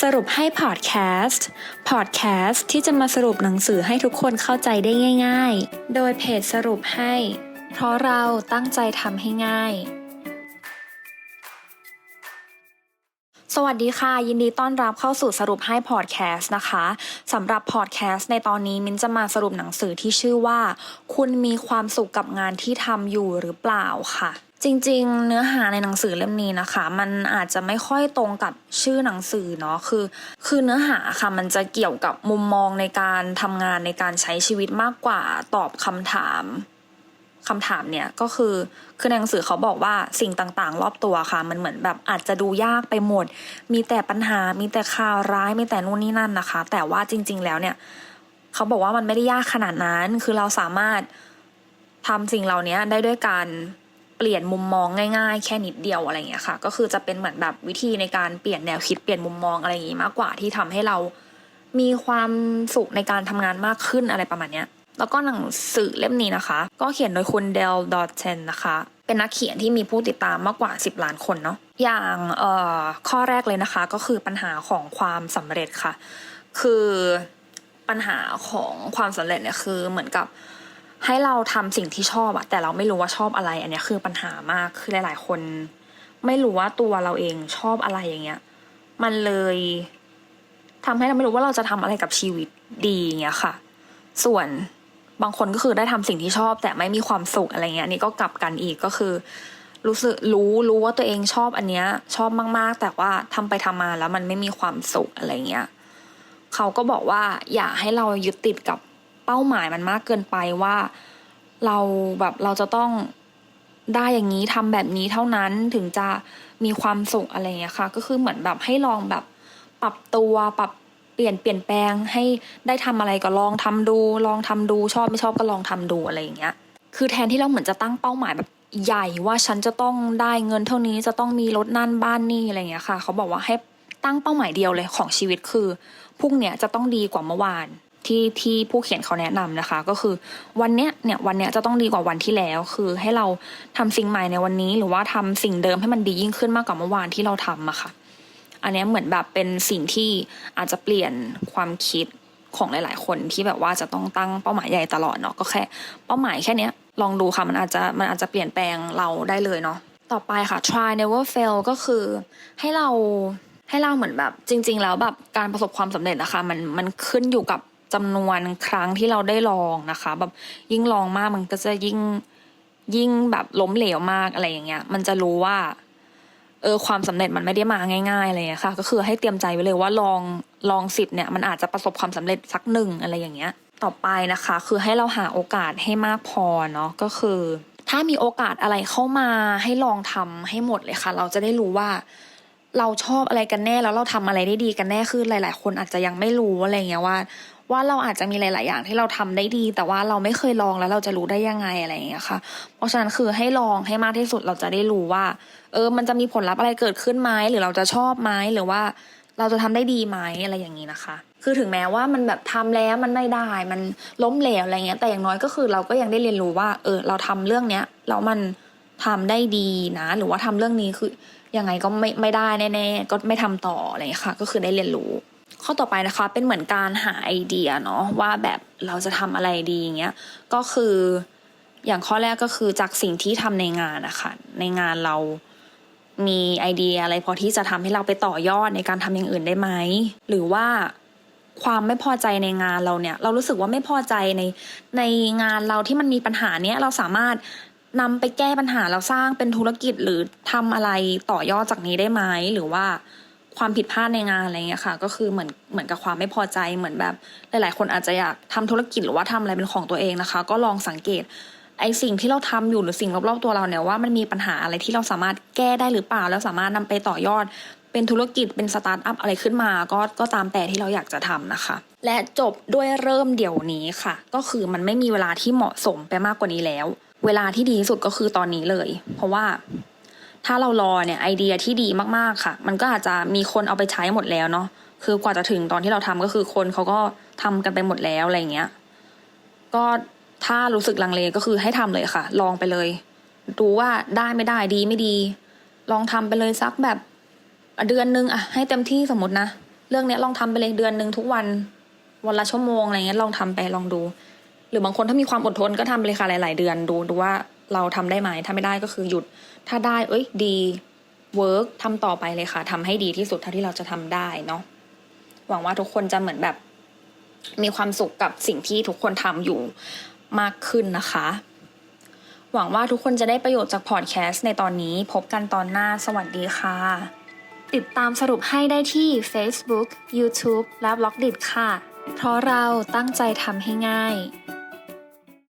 สรุปให้พอดแคสต์ พอดแคสต์ที่จะมาสรุปหนังสือให้ทุกคนเข้าใจได้ง่าย ๆ โดยเพจสรุปให้ เพราะเราตั้งใจทำให้ง่าย สวัสดีค่ะ ยินดีต้อนรับเข้าสู่สรุปให้พอดแคสต์นะคะสำหรับพอดแคสต์ในตอนนี้มิ้นจะมาสรุปหนังสือที่ชื่อว่า คุณมีความสุขกับงานที่ทำอยู่หรือเปล่าค่ะ จริงๆ เนื้อหาในหนังสือเล่มนี้นะคะ มันอาจจะไม่ค่อยตรงกับชื่อหนังสือเนาะคือ คือเนื้อหาค่ะมันจะเกี่ยวกับมุมมองในการทำงานในการใช้ชีวิตมากกว่าตอบคำถาม คำถามเนี่ยก็คือคือในหนังสือเขาบอกว่าสิ่งต่างๆ รอบตัวค่ะ มันเหมือนแบบอาจจะดูยากไปหมด มีแต่ปัญหา มีแต่ข่าวร้าย มีแต่นู่นนี่นั่นนะคะ แต่ว่าจริง ๆ แล้วเนี่ยเขาบอกว่ามันไม่ได้ยากขนาดนั้น คือเราสามารถทำสิ่งเหล่านี้ได้ด้วยการเปลี่ยนมุมมองง่ายๆ แค่นิดเดียวอะไรอย่างเงี้ยค่ะ ก็คือจะเป็นเหมือนแบบวิธีในการเปลี่ยนแนวคิดเปลี่ยนมุมมองอะไรอย่างงี้มากกว่าที่ทำให้เรามีความสุขในการทำงานมากขึ้นอะไรประมาณเนี้ย แล้วก็หนังสือเล่มนี้นะคะ ก็เขียนโดยคุณเดลดอตเชนนะคะ เป็นนักเขียนที่มีผู้ติดตามมากกว่า 10 ล้านคนเนาะอย่างเอ่อข้อแรกเลยนะคะ ก็คือปัญหาของความสำเร็จค่ะ คือปัญหาของความสำเร็จเนี่ยคือเหมือนกับให้เราทำสิ่งที่ชอบอะแต่เราไม่รู้ว่าชอบอะไร อันนี้คือปัญหามากคือหลาย ๆ คน ไม่รู้ว่าตัวเราเองชอบอะไรอย่างเงี้ย มันเลยทำให้เราไม่รู้ว่าเราจะทำอะไรกับชีวิตดีอย่างเงี้ยค่ะ ส่วน บางคนก็คือได้ทำสิ่งที่ชอบ แต่ไม่มีความสุขอะไรเงี้ยนนี้ก็กลับกันอีกก็คือ รู้สึกรู้รู้ว่าตัวเองชอบอันเนี้ยชอบมาก ๆ แต่ว่าทำไปทำมาแล้วมันไม่มีความสุขอะไรเงี้ยเขาก็บอกว่าอย่าให้เรายึดติดกับเป้าหมายมันมากเกินไปว่า เราแบบเราจะต้องได้อย่างนี้ทำแบบนี้เท่านั้นถึงจะมีความสุขอะไรเงี้ยค่ะ ก็คือเหมือนแบบให้ลองแบบปรับตัวปรับ เปลี่ยนเปลี่ยนแปลงให้ได้ทำอะไรก็ลองทำดู ลองทำดูชอบไม่ชอบก็ลองทำดูอะไรอย่างเงี้ย คือแทนที่เราเหมือนจะตั้งเป้าหมายแบบใหญ่ว่าฉันจะต้องได้เงินเท่านี้จะต้องมีรถนั่นบ้านนี่อะไรอย่างเงี้ยค่ะ เขาบอกว่าให้ตั้งเป้าหมายเดียวเลยของชีวิตคือพรุ่งเนี้ยจะต้องดีกว่าเมื่อวานที่ที่ผู้เขียนเขาแนะนำนะคะ ก็คือวันเนี้ยเนี่ยวันเนี้ยจะต้องดีกว่าวันที่แล้ว คือให้เราทำสิ่งใหม่ในวันนี้ หรือว่าทำสิ่งเดิมให้มันดียิ่งขึ้นมากกว่าเมื่อวานที่เราทำอะค่ะ อันนี้เหมือนแบบเป็นสิ่งที่อาจจะเปลี่ยนความคิดของหลาย ๆ คนที่แบบว่าจะต้องตั้งเป้าหมายใหญ่ตลอดเนาะก็แค่เป้าหมายแค่เนี้ยลองดูค่ะมันอาจจะมันอาจจะเปลี่ยนแปลงเราได้เลยเนาะต่อไปค่ะ try never fail ก็คือให้เราให้เราเหมือนแบบจริง ๆ แล้วแบบการประสบความสำเร็จนะคะมันมันขึ้นอยู่กับจำนวนครั้งที่เราได้ลองนะคะ แบบยิ่งลองมากมันก็จะยิ่งยิ่งแบบล้มเหลวมากอะไรอย่างเงี้ย มันจะรู้ว่า เออความสำเร็จมันไม่ได้มาง่ายๆอะไรอย่างเลยค่ะ ก็คือให้เตรียมใจไว้เลยว่าลองลองสิบเนี่ยมันอาจจะประสบความสำเร็จสักหนึ่งอะไรอย่างเงี้ย ต่อไปนะคะ คือให้เราหาโอกาสให้มากพอเนาะก็คือ ถ้ามีโอกาสอะไรเข้ามาให้ลองทำให้หมดเลยค่ะ เราจะได้รู้ว่า เราชอบอะไรกันแน่แล้วเราทำอะไรได้ดีกันแน่คือหลาย ๆ คนอาจจะยังไม่รู้อะไรเงี้ยว่า ว่าเราอาจจะมีหลาย ๆ อย่างที่เราทำได้ดี แต่ว่าเราไม่เคยลองแล้วเราจะรู้ได้ยังไงอะไรอย่างเงี้ยค่ะ เพราะฉะนั้นคือให้ลองให้มากที่สุดเราจะได้รู้ว่า เออ มันจะมีผลลัพธ์อะไรเกิดขึ้นไหมหรือเราจะชอบไหมหรือว่าเราจะทำได้ดีไหมอะไรอย่างนี้นะคะ คือถึงแม้ว่ามันแบบทำแล้วมันไม่ได้ มันล้มเหลวอะไรเงี้ย แต่อย่างน้อยก็คือเราก็ยังได้เรียนรู้ว่า เออ เราทำเรื่องเนี้ยแล้วมันทำได้ดีนะ หรือว่าทำเรื่องนี้คือยังไงก็ไม่ไม่ได้แน่ๆก็ไม่ทำต่ออะไรค่ะ ก็คือได้เรียนรู้ ข้อต่อไปนะคะเป็นเหมือนการหาไอเดียเนาะว่าแบบเราจะทำอะไรดีอย่างเงี้ยก็คืออย่างข้อแรกก็คือจากสิ่งที่ทำในงานนะคะในงานเรามีไอเดียอะไรพอที่จะทำให้เราไปต่อยอดในการทำอย่างอื่นได้ไหมหรือว่าความไม่พอใจในงานเราเนี่ย เรารู้สึกว่าไม่พอใจในในงานเราที่มันมีปัญหาเนี้ยเราสามารถนำไปแก้ปัญหาเราสร้างเป็นธุรกิจหรือทำอะไรต่อยอดจากนี้ได้ไหมหรือว่า ความผิดพลาดในงานอะไรเงี้ยค่ะ ก็คือเหมือนเหมือนกับความไม่พอใจเหมือนแบบหลายๆ คนอาจจะอยากทำธุรกิจหรือว่าทำอะไรเป็นของตัวเองนะคะ ก็ลองสังเกตไอสิ่งที่เราทำอยู่หรือสิ่งรอบๆตัวเราเนี่ยว่ามันมีปัญหาอะไรที่เราสามารถแก้ได้หรือเปล่า แล้วสามารถนำไปต่อยอด เป็นธุรกิจเป็นสตาร์ทอัพอะไรขึ้นมา ก็ก็ตามแต่ที่เราอยากจะทำนะคะ และจบด้วยเริ่มเดี๋ยวนี้ค่ะ ก็คือมันไม่มีเวลาที่เหมาะสมไปมากกว่านี้แล้ว เวลาที่ดีที่สุดก็คือตอนนี้เลย เพราะว่า ถ้าเรารอเนี่ยไอเดียที่ดีมากๆค่ะ มันก็อาจจะมีคนเอาไปใช้หมดแล้วเนาะคือกว่าจะถึงตอนที่เราทำก็คือคนเขาก็ทำกันไปหมดแล้วอะไรเงี้ยก็ถ้ารู้สึกลังเลก็คือให้ทำเลยค่ะ ลองไปเลยดูว่าได้ไม่ได้ดีไม่ดี ลองทำไปเลยสักแบบเดือนนึงอะให้เต็มที่สมมตินะเรื่องเนี้ยลองทำไปเลยเดือนหนึ่งทุกวันวันละชั่วโมงอะไรเงี้ยลองทำไปลองดู หรือบางคนถ้ามีความอดทนก็ทำไปเลยค่ะหลาย ๆ เดือนดูดูว่า เราทำได้ไหมถ้าไม่ได้ก็คือหยุด ถ้าได้เอ้ยดีเวิร์กทำต่อไปเลยค่ะทำให้ดีที่สุดเท่าที่เราจะทำได้เนาะหวังว่าทุกคนจะเหมือนแบบ มีความสุขกับสิ่งที่ทุกคนทำอยู่มากขึ้นนะคะ หวังว่าทุกคนจะได้ประโยชน์จากพอดแคสต์ในตอนนี้พบกันตอนหน้าสวัสดีค่ะ ติดตามสรุปให้ได้ที่ Facebook, YouTube และ b ล็อกดิค่ะ เพราะเราตั้งใจทำให้ง่าย